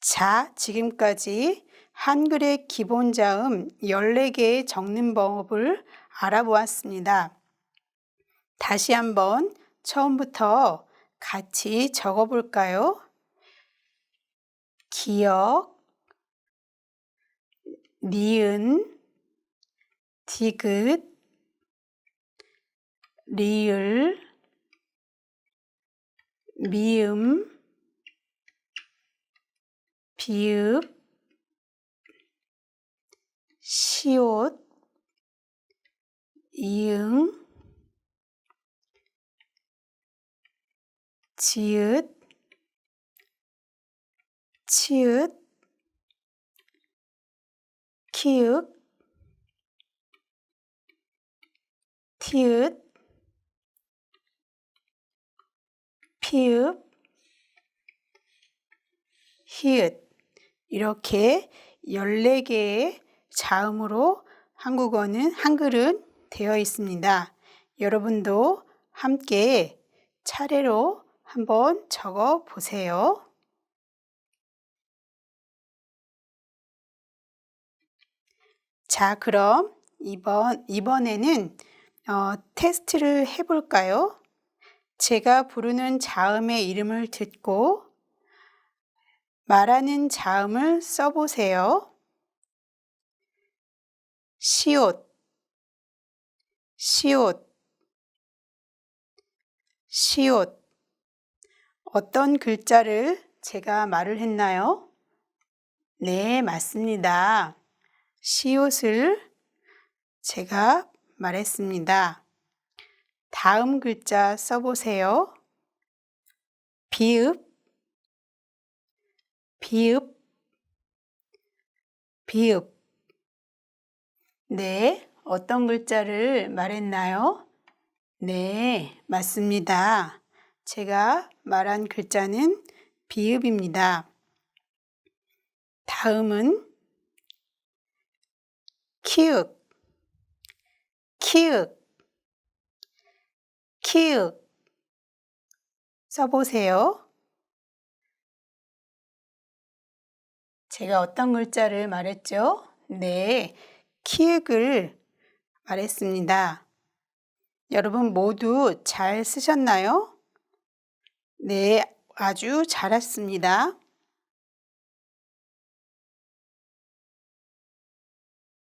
자, 지금까지 한글의 기본 자음 14개 적는 법을 알아보았습니다. 다시 한번 처음부터 같이 적어 볼까요? 기억, 니은, 디귿, 리을, 미음, 비읍, 시옷, 이응, 지읒, 치읒, 키읔, 티읕, 피읕, 히읗 이렇게 14개의 자음으로 한국어는 한글은 되어 있습니다. 여러분도 함께 차례로 한번 적어 보세요. 자, 그럼 이번, 이번에는 어, 테스트를 해볼까요? 제가 부르는 자음의 이름을 듣고 말하는 자음을 써보세요. 시옷, 시옷, 시옷. 어떤 글자를 제가 말을 했나요? 네, 맞습니다. 시옷을 제가 말했습니다. 다음 글자 써보세요. 비읍, 비읍, 비읍. 네, 어떤 글자를 말했나요? 네, 맞습니다. 제가 말한 글자는 비읍입니다. 다음은 키읔, 키읔, 키읔. 써보세요. 제가 어떤 글자를 말했죠? 네, 키읔을 말했습니다. 여러분 모두 잘 쓰셨나요? 네, 아주 잘했습니다.